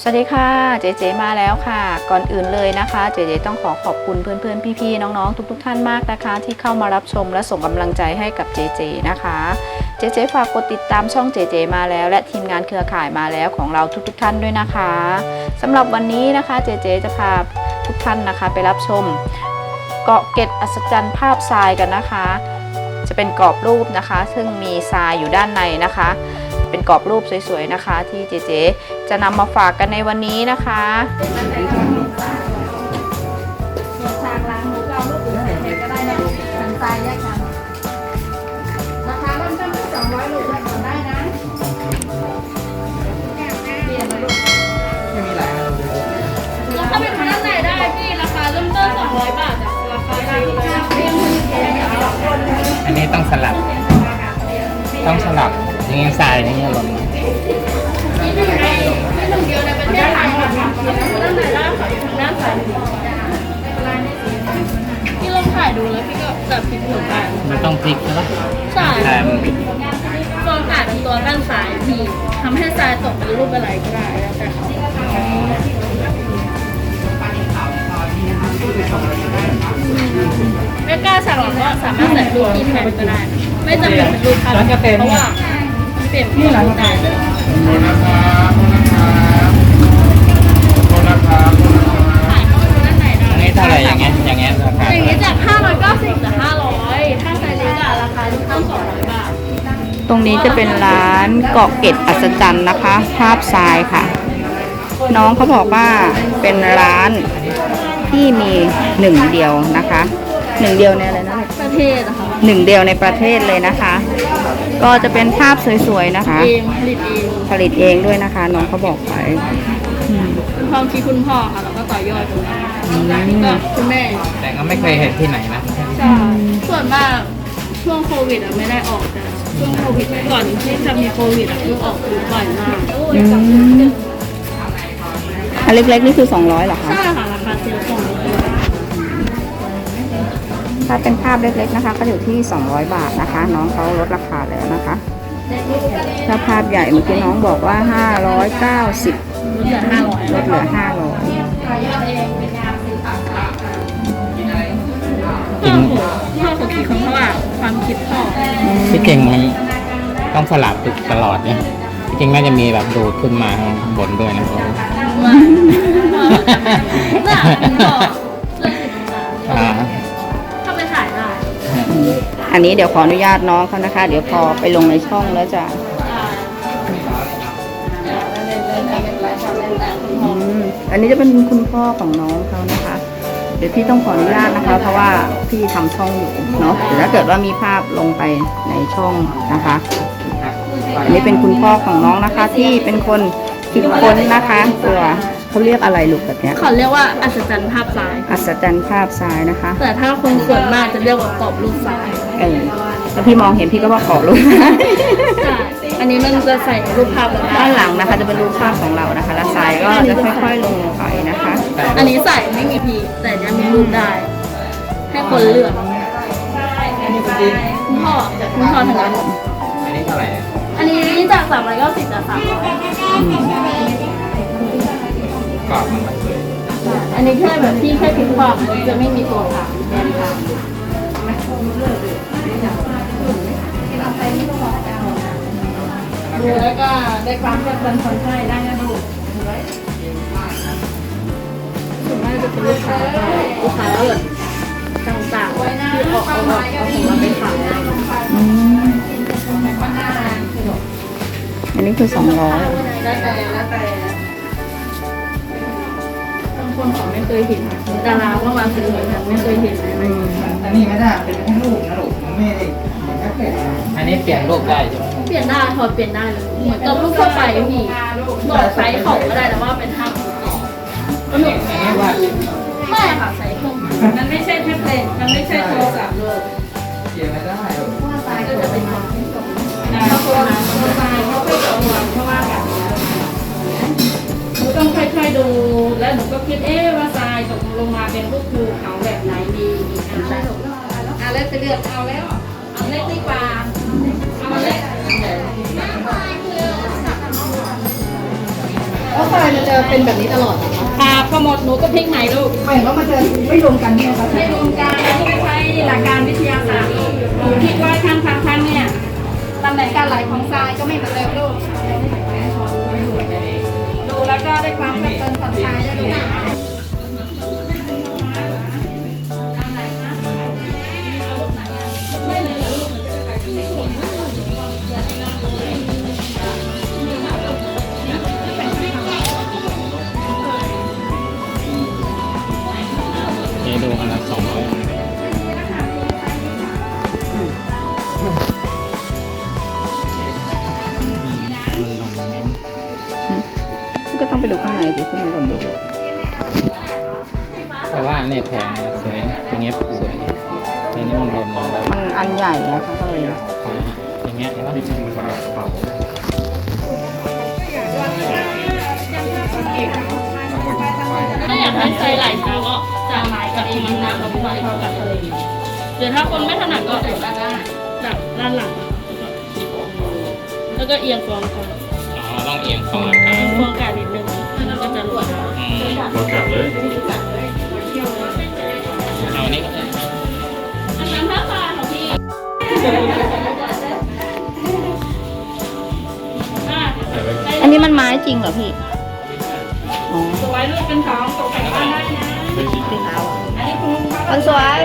สวัสดีค่ะเจเจมาแล้วค่ะ ก่อนอื่นเลยนะคะ เจเจต้องขอขอบคุณเพื่อนๆ พี่ๆ น้องๆ ทุกๆท่านมากนะคะ ที่เข้ามารับชมและส่งกำลังใจให้กับเจเจนะคะ เจเจฝากกดติดตามช่องเจเจมาแล้วและทีมงานเครือข่ายมาแล้วของเราทุกๆท่านด้วยนะคะสำหรับวันนี้นะคะเจเจจะพาทุกท่านนะคะ ไปรับชม เกาะเกร็ดอัศจรรย์ภาพทรายกันนะคะ จะเป็นกรอบรูปนะคะ ซึ่งมีทรายอยู่ด้านในนะคะ เป็นกรอบรูปสวยๆนะคะ ที่เจเจจะนำมาฝากกันในวันนี้นะคะฉากล้างมือเราลูกอื่นใส่เพก็ได้นะลูกสันทรายแยกกันราคาเริ่มต้นที่สองร้อยลูกแยกกันได้นะเปลี่ยนมาลูกแล้วถ้าเป็นพนักงานได้พี่ราคาเริ่มต้น200บาทอะราคาดีเลยอะอันนี้ต้องสลับ ต้องสลับอ ย่างงี้ทรายอย่างงี้หล่นมีหนึ่งในมีหนึ่งเดียวเทศไทยค่ะพนักงานได้ค่ะอยู่ทางด้านซ้ายพี่ลองถ่ายดูแล้วพี่ก็จับพลิกหมุนได้มันต้องพลิกใช่ปะใช่แต่มันลองถ่ายตัวด้านซ้ายพี่ทำให้ทรายตกเป็นรูปอะไรก็ได้แล้วแต่เขาไม่กล้าสั่งหรอกว่าสามารถใส่รูปที่แทนก็ได้ ไม่จำเป็นเป็นรูปภาพเพราะว่า เปลี่ยนเป็นรูปได้เลยถ่ายเข้าไปดูด้านในได้อันนี้เท่าไหร่อย่างเงี้ยอย่างเงี้ยราคาอย่างเท่าไหร่นี้จาก590จาก500 ถ้าไซส์เล็กอะราคาเริ่มต้น200บาทตรงนี้จะเป็นร้านเกาะเกร็ดอัศจรรย์นะคะ ภาพทรายค่ะ น้องเขาบอกว่าเป็นร้านที่มีหนึ่งเดียวนะคะหนึ่งเดียวในอะไรนะประเทศนะคะหนึ่งเดียวในประเทศเลยนะคะ ก็จะเป็นภาพสวยๆนะคะ เองผลิตเองผลิตเองด้วยนะคะ น้องเขาบอกไปอืมเป็นความคิดคุณพ่อค่ะแล้วก็ต่อยอดตรงนี้ก็คุณแม่แต่ก็ไม่เคยเห็นที่ไหนนะ ใช่ส่วนมากช่วงโควิดอะไม่ได้ออกแต่ช่วงโควิดก่อนที่จะมีโควิดอะคือออกคือบ่อยมากอืมอันเล็กๆนี่คือ 200เหรอคะ ใช่ค่ะราคาเซลล์ส่งเลย ถ้าเป็นภาพเล็กๆนะคะ ก็อยู่ที่ 200 บาทนะคะ น้องเขาลดราคาแล้วนะคะ ถ้าภาพใหญ่เมื่อกี้น้องบอกว่า 590เหลือ500ลดเหลือ 500พ่อพ่อของคิดของเขาอะความคิดพ่อที่จริงมันต้องสลับตลอดเนี่ยที่จริงน่าจะมีแบบดูดขึ้นมาข้างบนด้วยนะมาน่ะคุณพ่อเรื่องสินค้าอ่าเข้าไปถ่ายได้ อันนี้เดี๋ยวขออนุญาตน้องเขานะคะ เดี๋ยวพอไปลงในช่องแล้วจะอืมอันนี้จะเป็นคุณพ่อของน้องเขานะคะ เดี๋ยวพี่ต้องขออนุญาตนะคะ เพราะว่าพี่ทำช่องอยู่เนาะเดี๋ยวถ้าเกิดว่ามีภาพลงไปในช่องนะคะ อันนี้เป็นคุณพ่อของน้องนะคะ ที่เป็นคนคิดค้นนะคะตัว เขาเรียกอะไรลูกแบบเนี้ยเขาเรียกว่าอัศจรรย์ภาพทราย อัศจรรย์ภาพทรายนะคะแต่ถ้าคนส่วนมากจะเรียกว่ากรอบรูปทรายเออแล้วพี่มองเห็นพี่ก็ว่าขอรูปใช่อันนี้มันจะใส่รูปภาพลงได้ด้านหลังนะคะ จะเป็นรูปภาพของเรานะคะแล้วทรายก็จะค่อยๆลงไปนะคะ อันนี้ใส่ไม่มีพีแต่ยังมีรูปได้ ให้คนเลือกคุณพ่อคุณพ่อทางนั้นอันนี้เท่าไหร่อันนี้จากสามร้อยเก้าสิบจากสามร้อย กรอบมันเลย อันนี้แค่แบบที่แค่พิมพ์ความจะไม่มีตัวค่ะแน่นค่ะดูแล้วก็ได้ความแค่คนคนไข้ได้นะลูกส่วนมากจะเป็นลูกค้าลูกค้าแล้วแบบต่างๆที่ออกเอาออกเอาของมาไปขายอันนี้คือสองร้อยแล้วแต่แล้วแต่ คนเขาไม่เคยเห็นดาราก็มาซื้อเหมือนกันไม่เคยเห็นอะไรอันนี้ไม่ได้เป็นแค่ลูกนะลูกมันไม่ได้แค่เป็ดนะอันนี้เปลี่ยนรูปได้ใช่ไหมเปลี่ยนได้ถอดเปลี่ยนได้เลยเหมือนกับลูกทั่วไปพี่บอกไซส์ของก็ได้แต่ว่าเป็นห้าคูต่อก็หนุกอันนี้ว่าไม่ค่ะไซส์เครื่องมันไม่ใช่แท็บเล็ตมันไม่ใช่โทรศัพท์เลยเกี่ยวไม่ได้ลูกก็จะเป็นความคิดของ หนูก็คิดเอ๊ะว่าทรายตกลงมาเป็นรูปภูเขาแบบไหนดีอะไรอะแล้วไปเลือกเอาแล้วเอาเล็กดีกว่าเอาเล็กเพราะทรายมันจะเป็นแบบนี้ตลอดนะคะอ่าพอหมดหนูก็พลิกใหม่ลูกหมายถึงว่ามันจะไม่รวมกันเนี่ยคะไม่รวมกันแล้วไม่ใช้หลักการวิทยาศาสตร์ลูกหนูคิดว่าครั้งครั้งครั้งเนี่ยตำแหน่งการไหลของทรายก็ไม่เหมือนเดิมลูกดู แล้วก็ได้ความเติมผ่อนคลายด้ลูก ไปดูข้างในดิขึ้นมาก่อนดูแต่ว่าเนี่ยแพงนะสวยอย่างเงี้ยสวยแต่นี่มันรวมลงแล้วมันอันใหญ่นะคะก็เลยอย่างเงี้ยเห็นปะถ้าอยากให้ใช้ไหล่เท้าก็จะไหล่กับเอวมันน้ำกับไหล่เท้ากับทะเลหรือถ้าคนไม่ถนัดก็แบบด้านหน้าแบบด้านหลัง แล้วก็เอียงฟองก่อนอ๋อต้องเอียงคอครับฟองกาดนิดนึง แล้วก็จะหลุดอืมเอาอันนี้ก็ได้อันนั้นถ้าปลาของพี่อะอันนี้มันไม้จริงเหรอพี่อ๋อสวยลูกเป็นของตกแต่งบ้านได้นะสีขาวอันนี้คุณมันสวย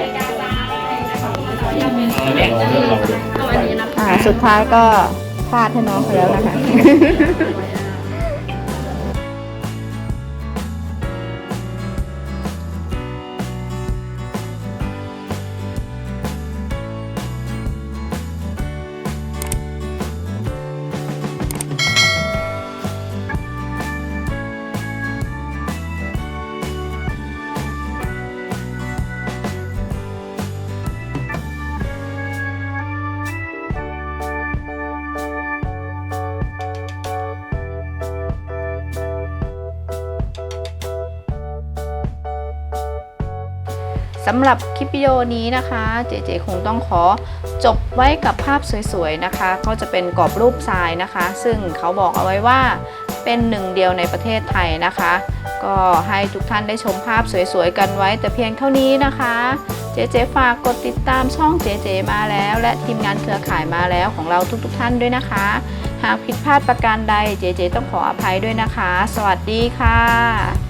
เอาอันนี้เอาอันนี้นะอ่าสุดท้ายก็พลาดให้น้องเขาแล้วนะคะ สำหรับคลิปวิดีโอนี้นะคะ เจเจคงต้องขอจบไว้กับภาพสวยๆนะคะ ก็จะเป็นกรอบรูปทรายนะคะ ซึ่งเขาบอกเอาไว้ว่าเป็นหนึ่งเดียวในประเทศไทยนะคะ ก็ให้ทุกท่านได้ชมภาพสวยๆกันไว้ แต่เพียงเท่านี้นะคะ เจเจฝากกดติดตามช่องเจเจมาแล้ว และทีมงานเครือข่ายมาแล้วของเราทุกๆ ท่านด้วยนะคะ หากผิดพลาดประการใดเจเจต้องขออภัยด้วยนะคะ สวัสดีค่ะ